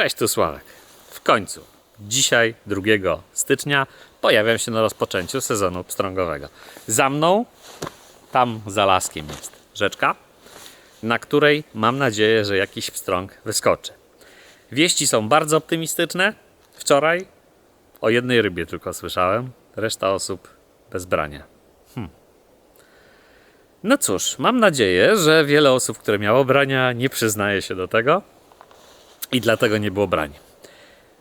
Cześć, tu Sławek. W końcu, dzisiaj, 2 stycznia, pojawiam się na rozpoczęciu sezonu pstrągowego. Za mną, tam za laskiem jest rzeczka, na której mam nadzieję, że jakiś pstrąg wyskoczy. Wieści są bardzo optymistyczne. Wczoraj o jednej rybie tylko słyszałem, reszta osób bez brania. Hmm. No cóż, mam nadzieję, że wiele osób, które miało brania, nie przyznaje się do tego i dlatego nie było brań.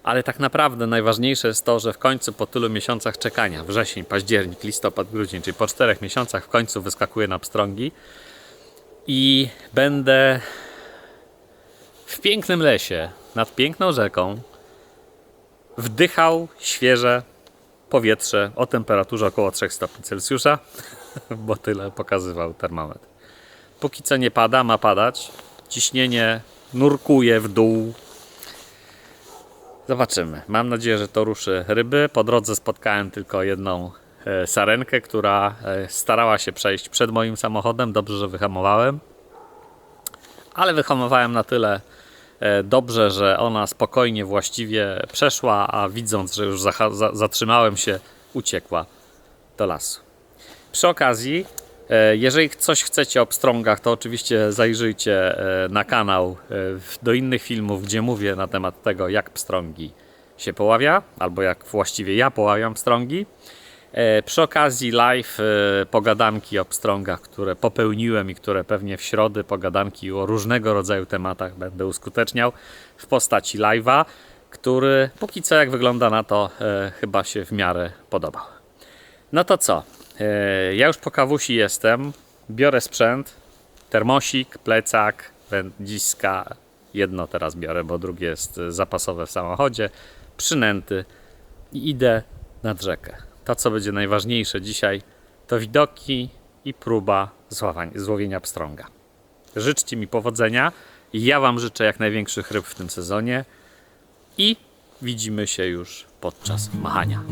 Ale tak naprawdę najważniejsze jest to, że w końcu po tylu miesiącach czekania, wrzesień, październik, listopad, grudzień, czyli po czterech miesiącach w końcu wyskakuję na pstrągi i będę w pięknym lesie, nad piękną rzeką, wdychał świeże powietrze o temperaturze około 3 stopni Celsjusza, bo tyle pokazywał termometr. Póki co nie pada, ma padać. Ciśnienie nurkuje w dół. Zobaczymy. Mam nadzieję, że to ruszy ryby. Po drodze spotkałem tylko jedną e, sarenkę, która e, starała się przejść przed moim samochodem. Dobrze, że wyhamowałem. Ale wyhamowałem na tyle e, dobrze, że ona spokojnie właściwie przeszła, a widząc, że już zatrzymałem się, uciekła do lasu. Przy okazji, jeżeli coś chcecie o pstrągach, to oczywiście zajrzyjcie e, na kanał e, do innych filmów, gdzie mówię na temat tego, jak pstrągi się poławia, albo jak właściwie ja poławiam pstrągi. E, Przy okazji live e, pogadanki o pstrągach, które popełniłem i które pewnie w środę pogadanki o różnego rodzaju tematach będę uskuteczniał w postaci live'a, który póki co jak wygląda na to e, chyba się w miarę podobał. No to co? E, Ja już po kawusi jestem. Biorę sprzęt, termosik, plecak, wędziska. Jedno teraz biorę, bo drugie jest e, zapasowe w samochodzie. Przynęty i idę nad rzekę. To, co będzie najważniejsze dzisiaj, to widoki i próba złowienia pstrąga. Życzcie mi powodzenia. Ja Wam życzę jak największych ryb w tym sezonie i widzimy się już podczas machania.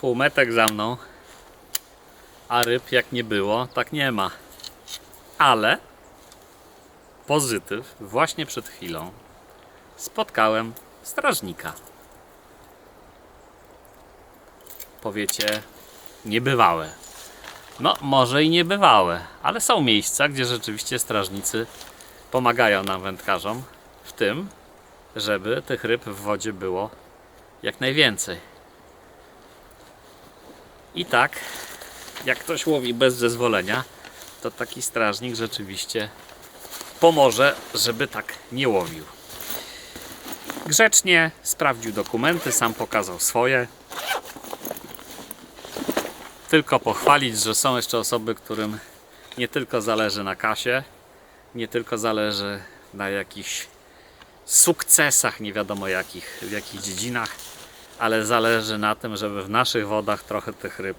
Półmetek za mną. A ryb jak nie było, tak nie ma. Ale pozytyw, właśnie przed chwilą spotkałem strażnika. Powiecie, niebywałe. No, może i niebywałe, ale są miejsca, gdzie rzeczywiście strażnicy pomagają nam wędkarzom w tym, żeby tych ryb w wodzie było jak najwięcej. I tak, jak ktoś łowi bez zezwolenia, to taki strażnik rzeczywiście pomoże, żeby tak nie łowił. Grzecznie sprawdził dokumenty, sam pokazał swoje. Tylko pochwalić, że są jeszcze osoby, którym nie tylko zależy na kasie, nie tylko zależy na jakichś sukcesach, nie wiadomo jakich, w jakich dziedzinach, ale zależy na tym, żeby w naszych wodach trochę tych ryb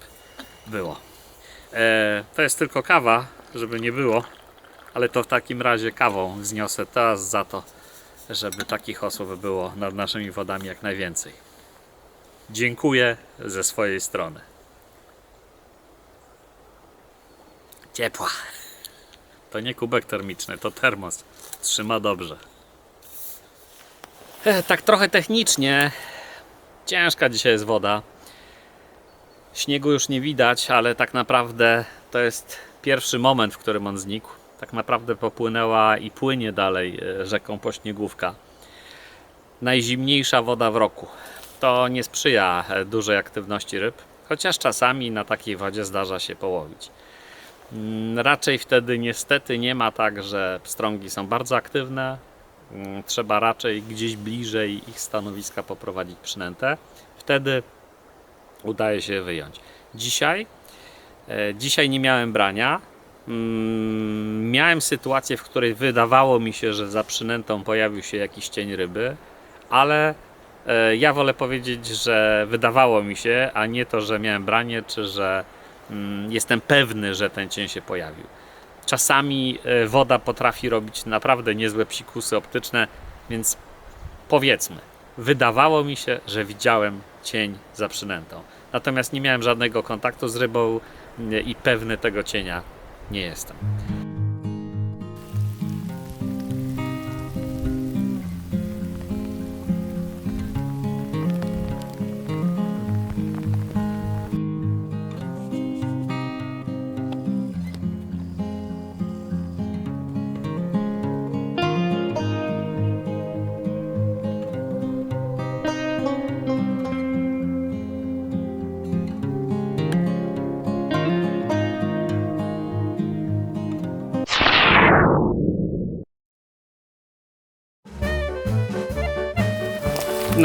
było. E, to jest tylko kawa, żeby nie było, ale to w takim razie kawą wzniosę teraz za to, żeby takich osób było nad naszymi wodami jak najwięcej. Dziękuję ze swojej strony. Ciepła. To nie kubek termiczny, to termos. Trzyma dobrze. E, tak trochę technicznie. Ciężka dzisiaj jest woda. Śniegu już nie widać, ale tak naprawdę to jest pierwszy moment, w którym on znikł. Tak naprawdę popłynęła i płynie dalej e, rzeką Pośniegówka. Najzimniejsza woda w roku. To nie sprzyja e, dużej aktywności ryb, chociaż czasami na takiej wodzie zdarza się połowić. Mm, Raczej wtedy niestety nie ma tak, że pstrągi są bardzo aktywne. Mm, Trzeba raczej gdzieś bliżej ich stanowiska poprowadzić przynętę. Wtedy udaje się wyjąć. Dzisiaj, e, dzisiaj nie miałem brania. Mm, Miałem sytuację, w której wydawało mi się, że za przynętą pojawił się jakiś cień ryby, ale e, ja wolę powiedzieć, że wydawało mi się, a nie to, że miałem branie, czy że mm, jestem pewny, że ten cień się pojawił. Czasami e, woda potrafi robić naprawdę niezłe psikusy optyczne, więc powiedzmy, wydawało mi się, że widziałem cień za przynętą. Natomiast nie miałem żadnego kontaktu z rybą nie, i pewny tego cienia nie jestem.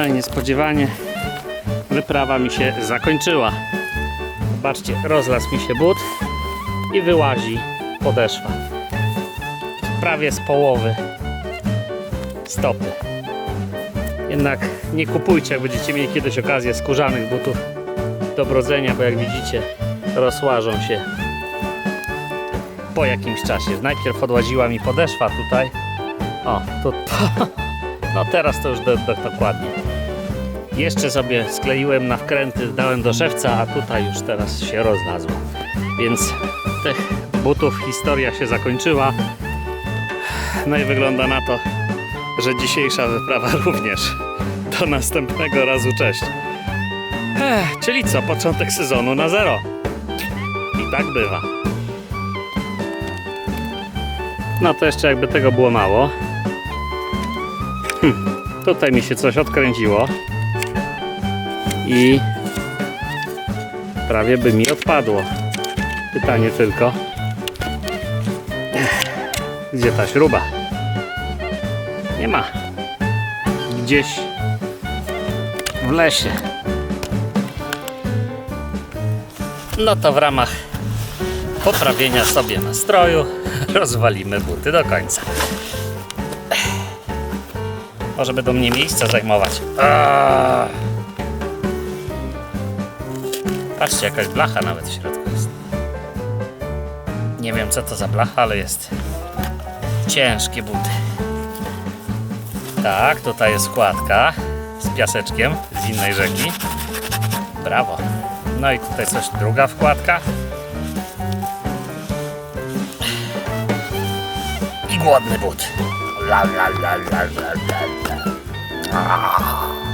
I niespodziewanie wyprawa mi się zakończyła. Zobaczcie, rozlasł mi się but i wyłazi podeszwa. Prawie z połowy stopy. Jednak nie kupujcie, jak będziecie mieli kiedyś okazję skórzanych butów do brodzenia, bo jak widzicie rozłażą się po jakimś czasie. Najpierw odłaziła mi podeszwa tutaj. O, tu, no teraz to już do, do, dokładnie. Jeszcze sobie skleiłem na wkręty, dałem do szewca, a tutaj już teraz się rozlazło. Więc tych butów historia się zakończyła. No i wygląda na to, że dzisiejsza wyprawa również. Do następnego razu, cześć. Ech, czyli co, początek sezonu na zero. I tak bywa. No to jeszcze jakby tego było mało. Tutaj mi się coś odkręciło i prawie by mi odpadło. Pytanie tylko, gdzie ta śruba? Nie ma. Gdzieś w lesie. No to w ramach poprawienia sobie nastroju rozwalimy buty do końca. Może będą mnie miejsca zajmować. Aaaa. Patrzcie, jakaś blacha nawet w środku jest. Nie wiem co to za blacha, ale jest ciężkie buty. Tak, tutaj jest kładka z piaseczkiem z innej rzeki. Brawo. No i tutaj coś druga wkładka. I głodny but. Ah.